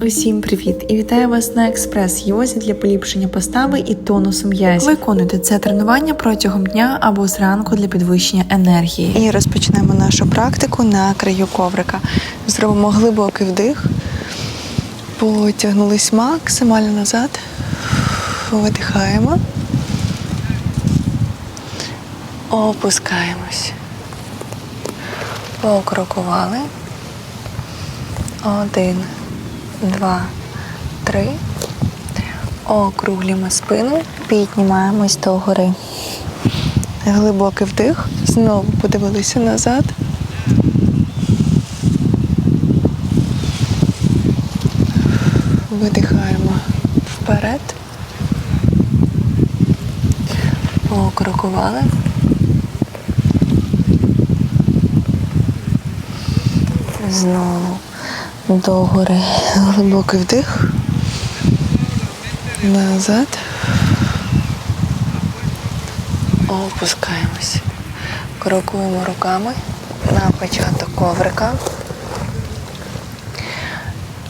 Усім привіт! І вітаю вас на експрес йозі для поліпшення постави і тонусу м'язів. Виконуйте це тренування протягом дня або зранку для підвищення енергії. І розпочнемо нашу практику на краю коврика. Зробимо глибокий вдих, потягнулись максимально назад, видихаємо, опускаємось, покрокували. Один два, три. Округлюємо спину, піднімаємось до гори. Глибокий вдих. Знову подивилися назад. Видихаємо вперед. Покрокували. Знову догори. Глибокий вдих. Назад. Опускаємось. Крокуємо руками на початок коврика.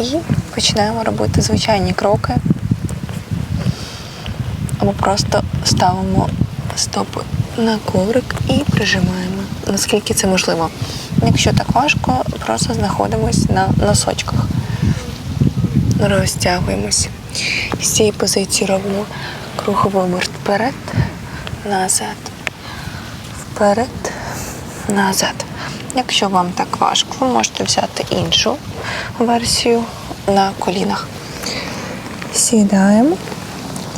І починаємо робити звичайні кроки. Або просто ставимо стопи на коврик і прижимаємо, наскільки це можливо. Якщо так важко, просто знаходимось на носочках. Розтягуємось. З цієї позиції робимо круговий оберт вперед, назад, вперед, назад. Якщо вам так важко, ви можете взяти іншу версію на колінах. Сідаємо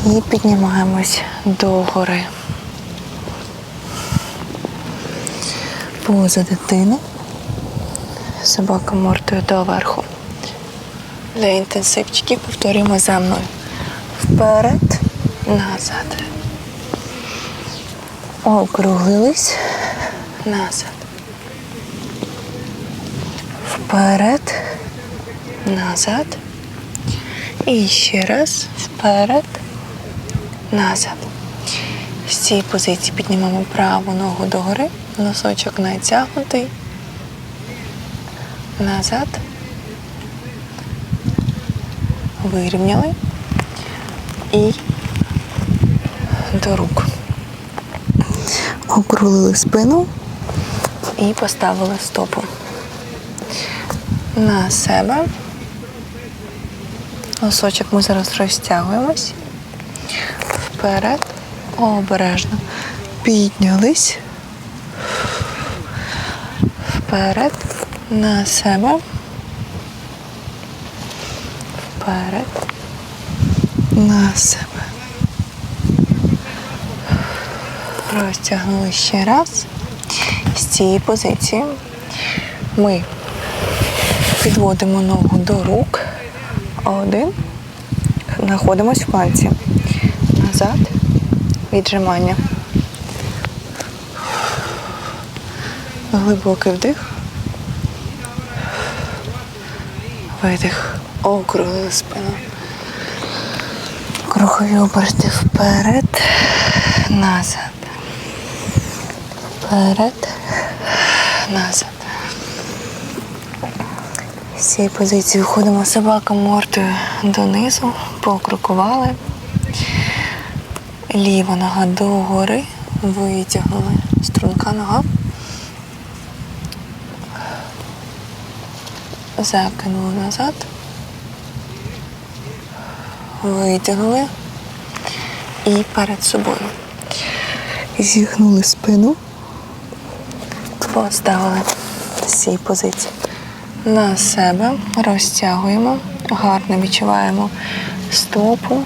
і піднімаємось догори. Поза дитини. Собака мордою доверху. Для інтенсивчиків повторюємо за мною. Вперед, назад. Округлились. Назад. Вперед. Назад. І ще раз. Вперед. Назад. З цієї позиції піднімемо праву ногу догори. Носочок натягнутий. Назад. Вирівняли. І до рук. Округлили спину і поставили стопу на себе. Носочок ми зараз розтягуємось. Вперед. Обережно. Піднялись. Вперед. На себе. Вперед. На себе. Розтягнули ще раз. З цієї позиції ми підводимо ногу до рук. Один. Знаходимось в планці. Назад. Віджимання. Глибокий вдих. Видих. Округлили спину. Кругові оберти вперед. Назад. Вперед. Назад. З цієї позиції виходимо собака мордою донизу, покрокували. Ліва нога догори, витягнули. Струнка нога. Закинули назад. Витягнули і перед собою. Зігнули спину. Поставили з цієї позиції на себе, розтягуємо, гарно відчуваємо стопу.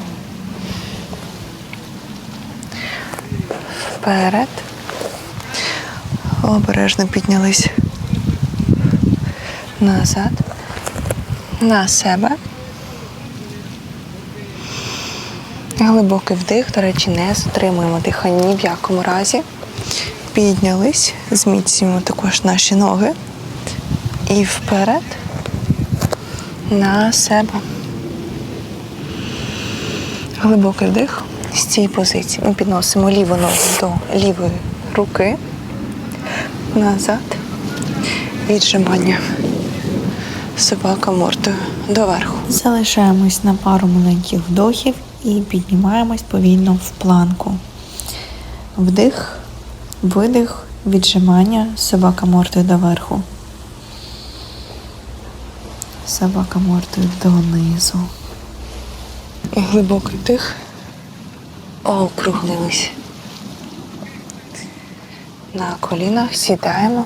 Вперед. Обережно піднялись назад, на себе. Глибокий вдих, до речі, не затримуємо дихання ні в якому разі. Піднялись, зміцнюємо також наші ноги. І вперед на себе. Глибокий вдих з цієї позиції. Ми підносимо ліву ногу до лівої руки. Назад. Віджимання. Собака мордою доверху. Залишаємось на пару маленьких вдохів і піднімаємось повільно в планку. Вдих, видих, віджимання, собака мордою доверху. Собака мордою донизу. Глибокий вдих. Округлились. На колінах сідаємо.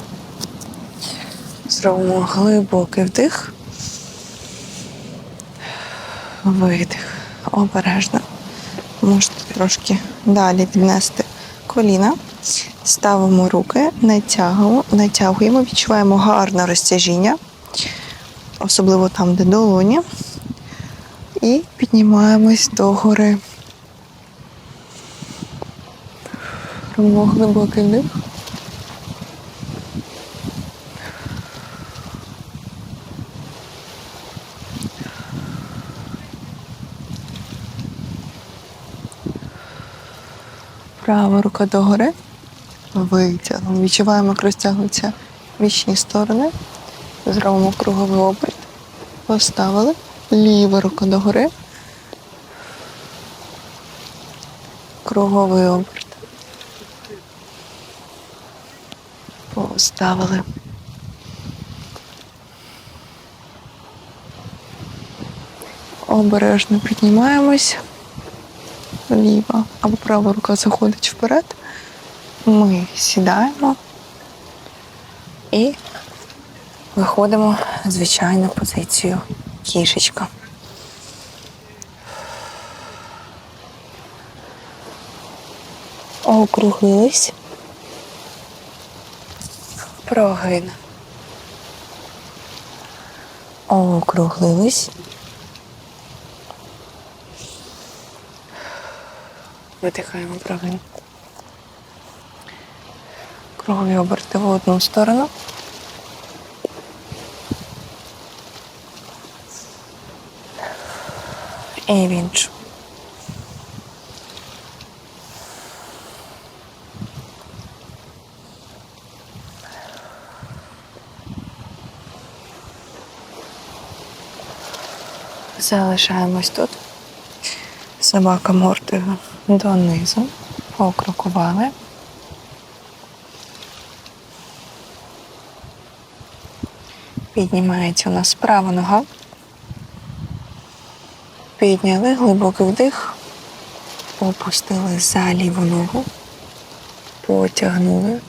Зробимо глибокий вдих. Видих. Обережно. Можете трошки далі піднести коліна. Ставимо руки, натягуємо, натягуємо, відчуваємо гарне розтяжіння, особливо там, де долоні. І піднімаємось догори. Робимо глибокий вдих. Права рука догори. Витягнемо. Відчуваємо, як розтягуються вічні сторони. Зробимо круговий оберт. Поставили. Ліва рука догори. Круговий оберт. Поставили. Обережно піднімаємось. Ліва або права рука заходить вперед. Ми сідаємо і виходимо в звичайну позицію кішечка. Округлились. Прогин. Округлились. Видихаємо прогин. Кругові оберти в одну сторону. І в іншу. Залишаємось тут. Собака мордою донизу. Покрокували. Піднімається у нас права нога. Підняли глибокий вдих. Опустили за ліву ногу. Потягнули.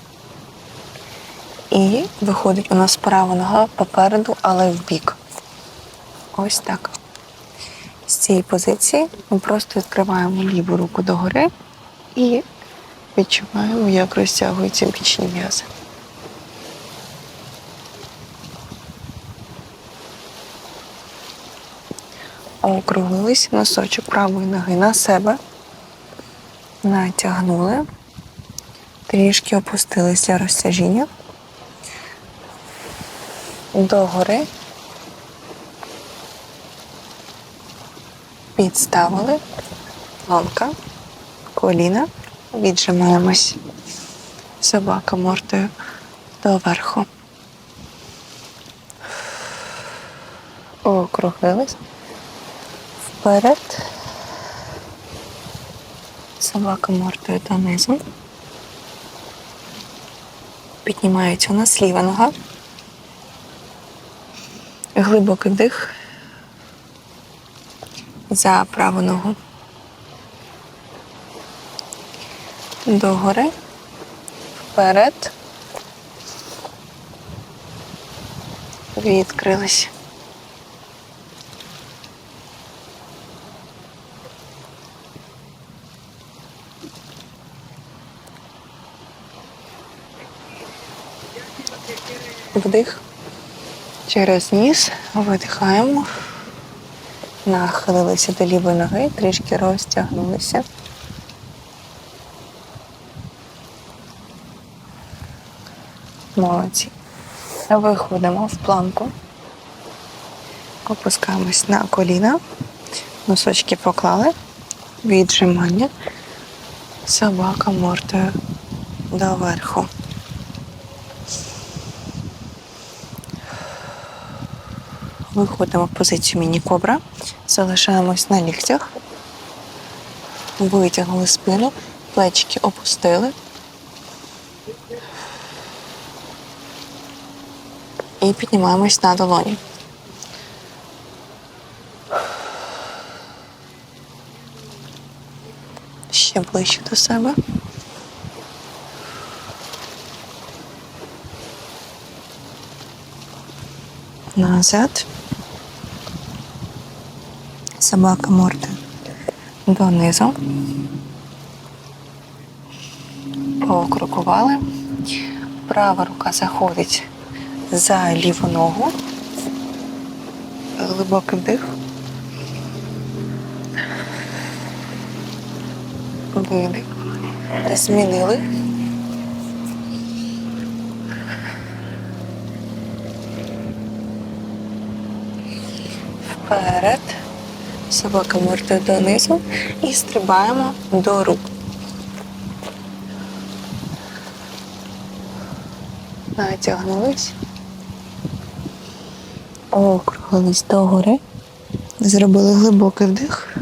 І виходить у нас права нога попереду, але в бік. Ось так. Цієї позиції ми просто відкриваємо ліву руку догори і відчуваємо, як розтягуються бічні м'язи. Округлились носочок правої ноги на себе. Натягнули. Трішки опустилися розтяжіння. Догори. Підставили. Ломка. Коліна. Віджимаємось. Собака мордою доверху. Округлились. Вперед. Собака мордою донизу. Піднімається у нас ліва нога. Глибокий вдих за праву ногу. Догори. Вперед. Відкрились. Вдих. Через ніс видихаємо. Нахилилися до лівої ноги, трішки розтягнулися. Молодці. Виходимо в планку. Опускаємось на коліна. Носочки поклали. Віджимання. Собака мордою доверху. Виходимо в позицію міні-кобра, залишаємось на ліктях, витягнули спину, плечики опустили. І піднімаємось на долоні. Ще ближче до себе. Назад. Собака морда донизу. Покрокували. Права рука заходить за ліву ногу. Глибокий вдих. Видих. Змінили. Вперед. Собака мордою донизу і стрибаємо до рук. Натягнулись. Округлились догори. Зробили глибокий вдих.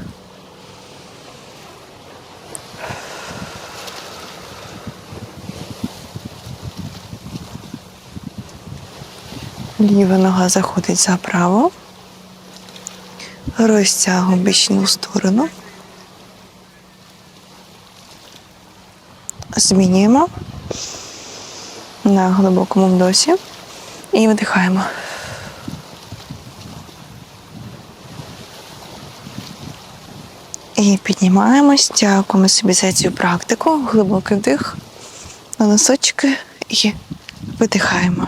Ліва нога заходить за праву. Розтягуємо бічну сторону. Змінюємо на глибокому вдосі і видихаємо. І піднімаємось, дякуємо собі за цю практику. Глибокий вдих на носочки і видихаємо.